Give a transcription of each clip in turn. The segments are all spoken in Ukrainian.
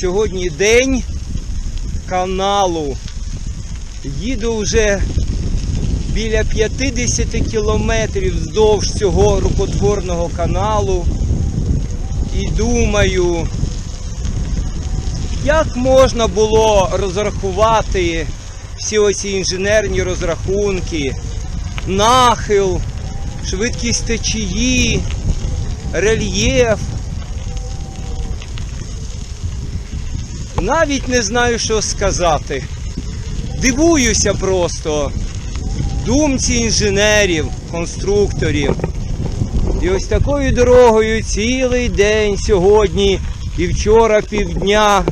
Сьогодні день каналу. Їду вже біля 50 кілометрів вздовж цього рукотворного каналу. І думаю, як можна було розрахувати всі оці інженерні розрахунки, нахил, швидкість течії, рельєф. Навіть не знаю, що сказати. Дивуюся просто думці інженерів, конструкторів. І ось такою дорогою цілий день сьогодні і вчора півдня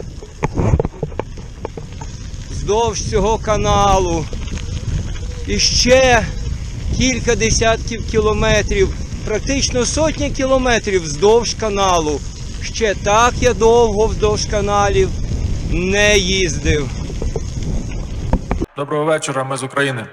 вздовж цього каналу. І ще кілька десятків кілометрів, практично сотня кілометрів вздовж каналу. Ще так я довго вздовж каналів не їздив. Доброго вечора, ми з України.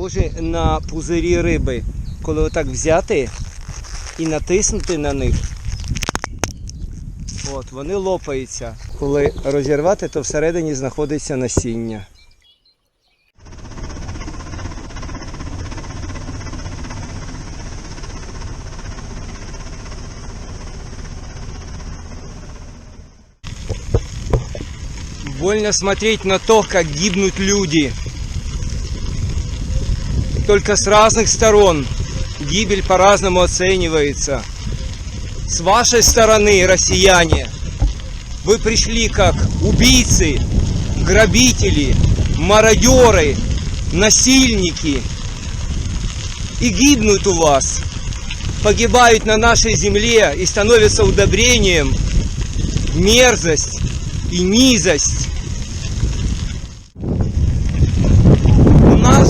Схожі на пузирі риби. Коли отак взяти і натиснути на них. От, вони лопаються. Коли розірвати, то всередині знаходиться насіння. Больно смотреть на то, как гибнут люди. Только с разных сторон гибель по-разному оценивается. С вашей стороны, россияне, вы пришли как убийцы, грабители, мародеры, насильники. И гибнут у вас, погибают на нашей земле и становятся удобрением мерзость и низость.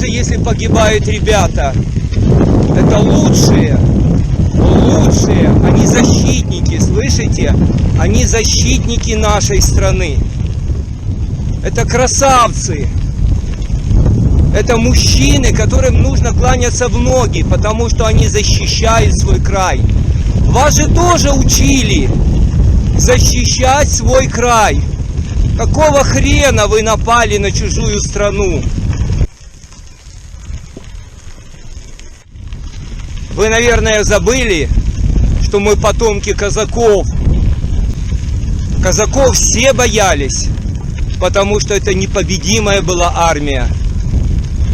У нас же, если погибают ребята, это лучшие, лучшие, они защитники, слышите? Они защитники нашей страны. Это красавцы. Это мужчины, которым нужно кланяться в ноги, потому что они защищают свой край. Вас же тоже учили защищать свой край. Какого хрена вы напали на чужую страну? Вы, наверное, забыли, что мы потомки казаков. Казаков все боялись, потому что это непобедимая была армия.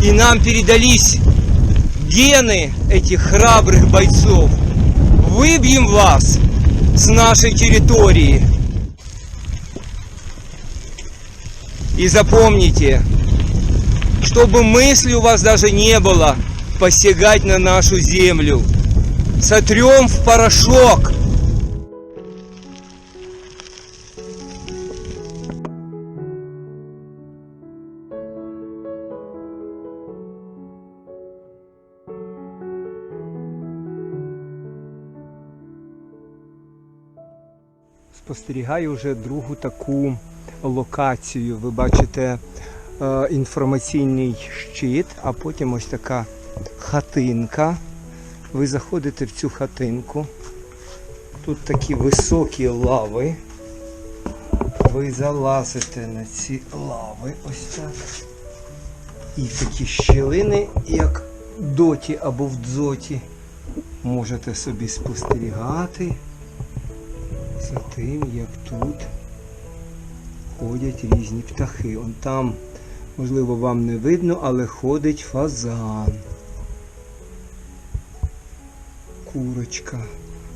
И нам передались гены этих храбрых бойцов. Выбьем вас с нашей территории. И запомните, чтобы мысли у вас даже не было посягать на нашу землю. Сотрем в порошок. Спостерігаю вже другу таку локацію. Ви бачите е, інформаційний щит, а потім ось така хатинка. Ви заходите в цю хатинку. Тут такі високі лави. Ви залазите на ці лави ось так. І такі щілини, як доті або в дзоті, можете собі спостерігати за тим, як тут ходять різні птахи. Он там, можливо, вам не видно, але ходить фазан. Курочка.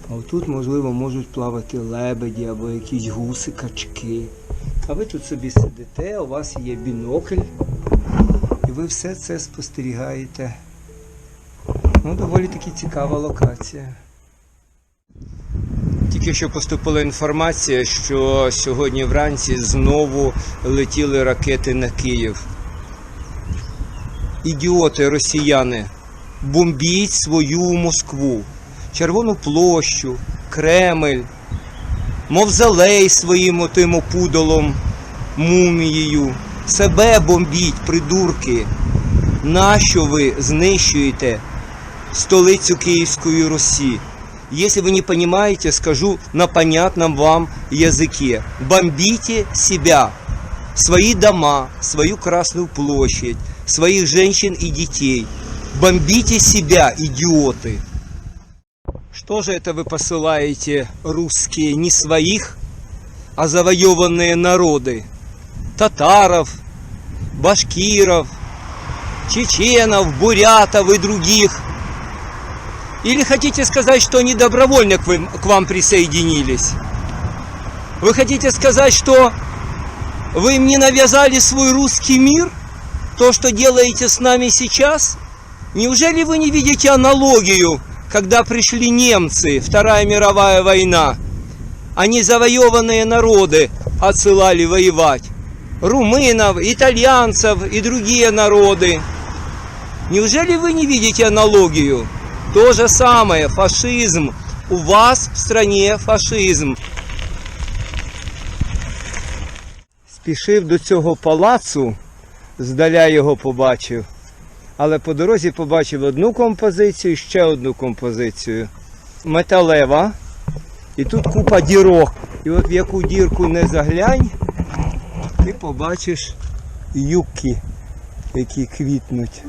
А отут, можливо, можуть плавати лебеді або якісь гуси, качки. А ви тут собі сидите, у вас є бінокль, і ви все це спостерігаєте. Ну, доволі таки цікава локація. Тільки що поступила інформація, що сьогодні вранці знову летіли ракети на Київ. Ідіоти росіяни. бомбіть свою Москву, Червону площу, Кремль, Мовзалей своїм отим опудолом, мумією. Себе бомбіть, придурки. Нащо ви знищуєте столицю Киевской Руси? Если вы не понимаете, скажу на понятном вам языке. Бомбите себя, свои дома, свою Красную площадь, своих женщин и детей. Бомбите себя, идиоты. Что же это вы посылаете, русские, не своих, а завоеванные народы? Татаров, башкиров, чеченов, бурятов и других. Или хотите сказать, что они добровольно к вам присоединились? Вы хотите сказать, что вы им не навязали свой русский мир? То, что делаете с нами сейчас? Неужели вы не видите аналогию, когда пришли немцы, Вторая мировая война? Они завоеванные народы отсылали воевать. Румынов, итальянцев и другие народы. Неужели вы не видите аналогию? То же самое, фашизм. У вас в стране фашизм. Спішив до цього палацу, здаля його побачив. Але по дорозі побачив одну композицію, ще одну композицію. Металева. І тут купа дірок. І от в яку дірку не заглянь, ти побачиш юки, які квітнуть.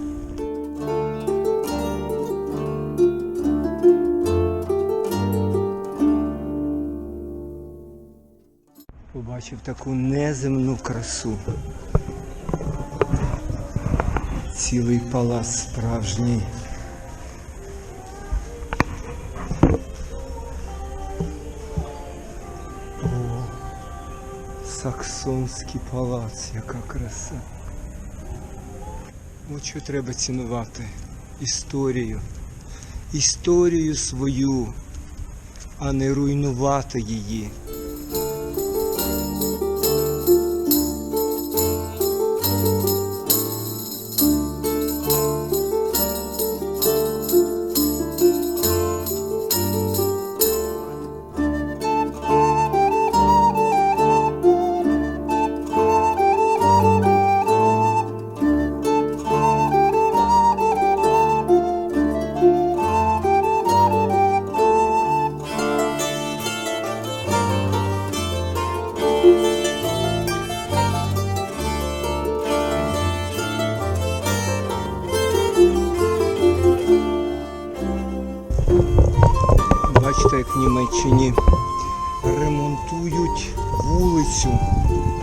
Побачив таку неземну красу. Цілий палац справжній. О, Саксонський палац, яка краса. От що треба цінувати. Історію. Історію свою, а не руйнувати її.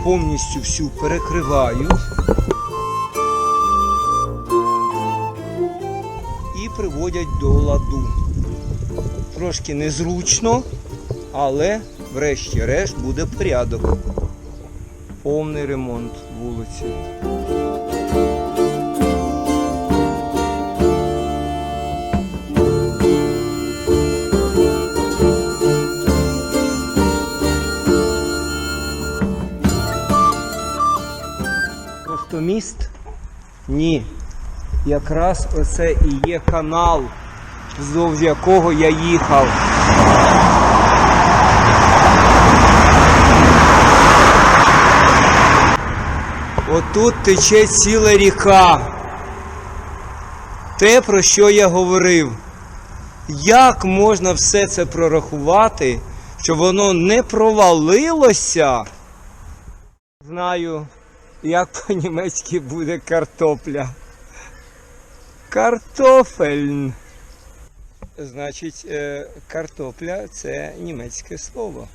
Повністю всю перекриваю і приводять до ладу. Трошки незручно, але врешті-решт буде порядок. Повний ремонт вулиці. Міст? Ні. Якраз оце і є канал, вздовж якого я їхав. Отут тече ціла ріка. Те, про що я говорив. Як можна все це прорахувати, щоб воно не провалилося? Знаю, як по-німецьки буде картопля. Картофельн. Значить, е, картопля це німецьке слово.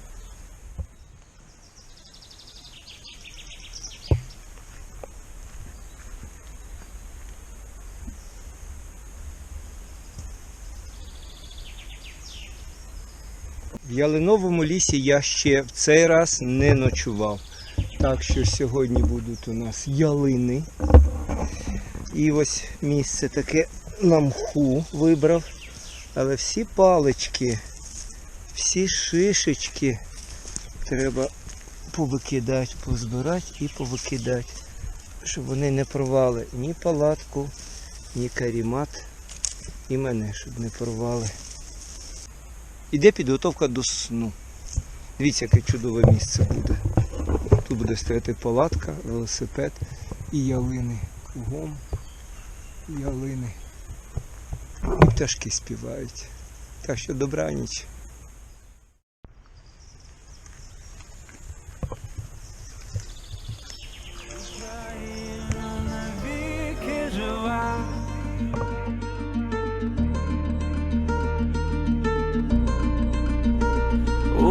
В Ялиновому лісі я ще в цей раз не ночував. Так що сьогодні будуть у нас ялини. І ось місце таке на мху вибрав. Але всі палички, всі шишечки треба повикидати, позбирати і повикидати, щоб вони не провали ні палатку, ні карімат. І мене, щоб не порвали. Іде підготовка до сну. Дивіться, яке чудове місце буде. Тут буде стояти палатка, велосипед і ялини. Кругом ялини. І пташки співають. Так що добраніч. навіки